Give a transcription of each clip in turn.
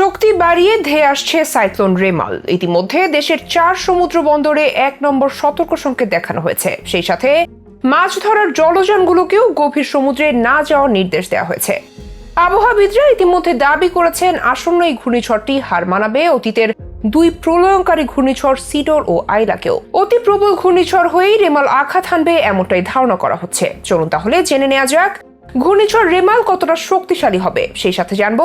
শক্তি বাড়িয়ে ধেয়ে আসছে সাইক্লোন রেমাল। ইতিমধ্যে দেশের চার সমুদ্র বন্দরে এক নম্বর সতর্ক সংকেত দেখানো হয়েছে। সেই সাথে মাছ ধরার জলযানগুলোকেও গভীর সমুদ্রে না যাওয়ার নির্দেশ দেওয়া হয়েছে। আবহাওয়াবিদরা ইতিমধ্যে দাবি করেছেন, আসন্ন এই ঘূর্ণিঝড়টি হার মানাবে অতীতের দুই প্রলয়ঙ্কারী ঘূর্ণিঝড় সিডর ও আইলাকেও। অতি প্রবল ঘূর্ণিঝড় হয়েই রেমাল আঘাত হানবে এমনটাই ধারণা করা হচ্ছে। চলুন তাহলে জেনে নেওয়া যাক, ঘূর্ণিঝড় রেমাল কতটা শক্তিশালী হবে। সেই সাথে জানব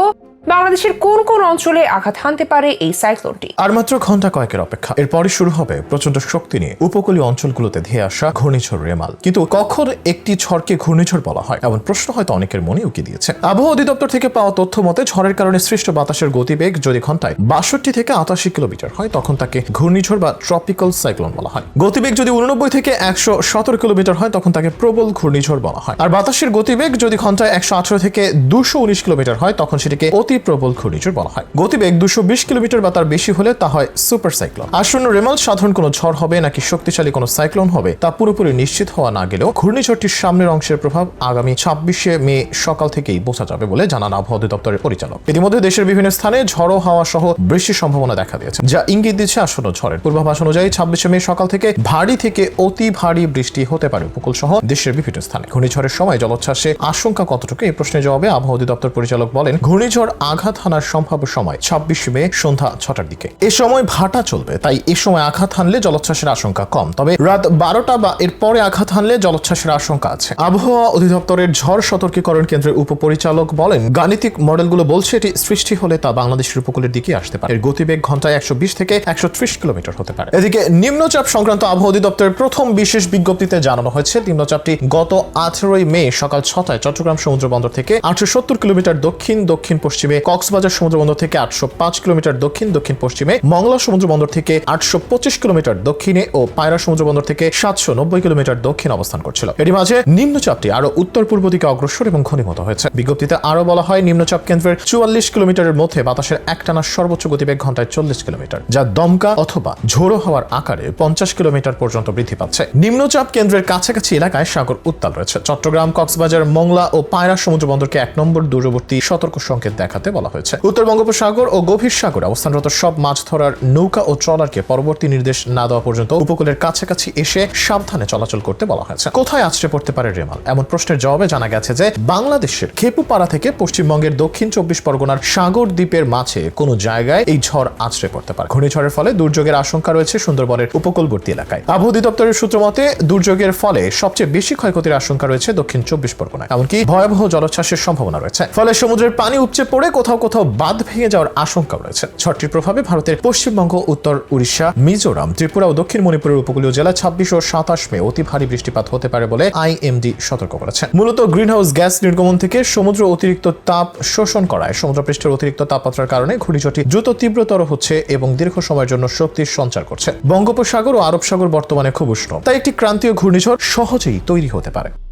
বাংলাদেশের কোন কোন অঞ্চলে আঘাত হানতে পারে এই সাইক্লোনটি? আর মাত্র ঘণ্টা কয়েকের অপেক্ষা। এরপরই শুরু হবে প্রচণ্ড শক্তি নিয়ে উপকূলীয় অঞ্চলগুলোতে ধেয়ে আসা ঘূর্ণিঝড় রেমাল। কিন্তু কখন একটি ঝড়কে ঘূর্ণিঝড় বলা হয়? এমন প্রশ্ন হয়তো অনেকের মনে উকি দিয়েছে। আবহাওয়া অধিদপ্তর থেকে পাওয়া তথ্য মতে, ঝড়ের কারণে সৃষ্ট বাতাসের গতিবেগ যদি ঘন্টায় বাষট্টি থেকে আটাশি কিলোমিটার হয়, তখন তাকে ঘূর্ণিঝড় বা ট্রপিক্যাল সাইক্লোন বলা হয়। গতিবেগ যদি উননব্বই থেকে একশো সতেরো কিলোমিটার হয়, তখন তাকে প্রবল ঘূর্ণিঝড় বলা হয়। আর বাতাসের গতিবেগ যদি ঘন্টায় একশো আঠারো থেকে দুশো উনিশ কিলোমিটার হয়, তখন সেটিকে অতি প্রবল ঘূর্ণিঝড় বলা হয়। গতিবেগ দুশো বিশ কিলোমিটার বা তার বেশি হলে তা হয় সুপার সাইক্লোন। আসন্ন রেমাল সাধারণ কোনো ঝড় হবে নাকি শক্তিশালী কোনো সাইক্লোন হবে, তা পুরোপুরি নিশ্চিত হওয়া না গেলেও ঘূর্ণিঝড়টির সামনের অংশের প্রভাব আগামী ছাব্বিশে মে সকাল থেকেই বোঝা যাবে বলে জানান আবহাওয়া অধিদপ্তরের পরিচালক। ইতিমধ্যে দেশের বিভিন্ন স্থানে ঝড়ো হাওয়া সহ বৃষ্টির সম্ভাবনা দেখা দিয়েছে, যা ইঙ্গিত দিচ্ছে আসন্ন ঝড়ের। পূর্বাভাস অনুযায়ী ছাব্বিশে মে সকাল থেকে ভারী থেকে অতি ভারী বৃষ্টি হতে পারে উপকূল সহ দেশের বিভিন্ন স্থানে। ঘূর্ণিঝড়ের সময় জলোচ্ছ্বাসে আশঙ্কা কতটুকু এই প্রশ্নের জবাবে আবহাওয়া অধিদপ্তর পরিচালক বলেন, ঘূর্ণিঝড় আঘাত হানার সম্ভাব্য সময় ছাব্বিশ মে সন্ধ্যা ছটার দিকে। এ সময় ভাটা চলবে, তাই এ সময় আঘাত হানলে জলোচ্ছ্বাসের আশঙ্কা কম। তবে রাত বারোটা বা এর পরে আঘাত হানলে জলোচ্ছ্বাসের আশঙ্কা আছে। আবহাওয়া অধিদপ্তরের ঝড় সতর্কীকরণ কেন্দ্রের উপপরিচালক বলেন, গাণিতিক মডেলগুলো বলছে এটি সৃষ্টি হলে তা বাংলাদেশের উপকূলের দিকে আসতে পারে। এর গতিবেগ ঘন্টায় একশো বিশ থেকে একশো ত্রিশ কিলোমিটার হতে পারে। এদিকে নিম্নচাপ সংক্রান্ত আবহাওয়া অধিদপ্তরের প্রথম বিশেষ বিজ্ঞপ্তিতে জানানো হয়েছে, নিম্নচাপটি গত আঠেরোই মে সকাল ছটায় চট্টগ্রাম সমুদ্র বন্দর থেকে আটশো সত্তর কিলোমিটার দক্ষিণ দক্ষিণ পশ্চিমে কক্সবাজার সমুদ্র বন্দর থেকে আটশো পাঁচ কিলোমিটার দক্ষিণ দক্ষিণ পশ্চিমে মংলা সমুদ্র বন্দর থেকে আটশো পঁচিশ কিলোমিটার দক্ষিণে ও পায়রা সমুদ্র বন্দর থেকে সাতশো নব্বই কিলোমিটার দক্ষিণ অবস্থান করছিল। এর মাঝে নিম্নচাপটি আরও উত্তর পূর্ব দিকে অগ্রসর এবং ঘনীভূত হয়েছে। বিজ্ঞপ্তিতে আরও বলা হয়, নিম্নচাপ কেন্দ্রের চুয়াল্লিশ কিলোমিটারের মধ্যে বাতাসের একটানা সর্বোচ্চ গতিবেগ ঘন্টায় চল্লিশ কিলোমিটার, যা দমকা অথবা ঝোড়ো হওয়ার আকারে পঞ্চাশ কিলোমিটার পর্যন্ত বৃদ্ধি পাচ্ছে। নিম্নচাপ কেন্দ্রের কাছাকাছি এলাকায় সাগর উত্তাল রয়েছে। চট্টগ্রাম, কক্সবাজার, মংলা ও পায়রা সমুদ্র বন্দরকে এক নম্বর দূরবর্তী সতর্ক সংকেত দেখাতে বলা হয়েছে। উত্তর বঙ্গোপসাগর ও গভীর সাগরে অবস্থানরত সব মাছ ধরার নৌকা ও ট্রলারকে পরবর্তী নির্দেশ না দেওয়া পর্যন্ত উপকূলের কাছাকাছি এসে সাবধানে চলাচল করতে বলা হয়েছে। কোথায় আছড়ে পড়তে পারে রেমাল? এমন প্রশ্নের জবাবে জানা গেছে যে, বাংলাদেশের খেপুপাড়া থেকে পশ্চিমবঙ্গের দক্ষিণ চব্বিশ পরগনার সাগর দ্বীপের মাঝে কোনো জায়গায় এই ঝড় আছড়ে পড়তে পারে। ঘূর্ণিঝড়ের ফলে দুর্যোগের আশঙ্কা রয়েছে সুন্দরবনের উপকূলবর্তী এলাকায়। আবহাওয়া অধিদপ্তরের সূত্র মতে, দুর্যোগের ফলে সবচেয়ে বেশি ক্ষয়ক্ষতির আশঙ্কা রয়েছে দক্ষিণ চব্বিশ পরগনায়। এমনকি ভয়াবহ জলোচ্ছ্বাসের সম্ভাবনা রয়েছে। ফলে সমুদ্রের পানি উপচে পড়ে কোথাও কোথাও বাঁধ ভেঙে যাওয়ার আশঙ্কা রয়েছে। ঝড়টির প্রভাবে ভারতের পশ্চিমবঙ্গ, উত্তর উড়িষ্যা, মিজোরাম, ত্রিপুরা ও দক্ষিণ মণিপুরের উপকূলীয় জেলা ছাব্বিশ ও সাতাশ মে অতি ভারী বৃষ্টিপাত হতে পারে বলে আইএমডি সতর্ক করেছে। মূলত গ্রিনহাউস গ্যাস নির্গমন থেকে সমুদ্র অতিরিক্ত তাপ শোষণ করায়, সমুদ্রপৃষ্ঠের অতিরিক্ত তাপমাত্রার কারণে ঘূর্ণিঝড়টি দ্রুত তীব্রতর হচ্ছে এবং দীর্ঘ সময়ের জন্য শক্তির সঞ্চার করছে। বঙ্গোপসাগর ও আরব সাগর বর্তমানে খুব উষ্ণ। তাই একটি ক্রান্তীয় ঘূর্ণিঝড় সহজেই তৈরি হতে পারে।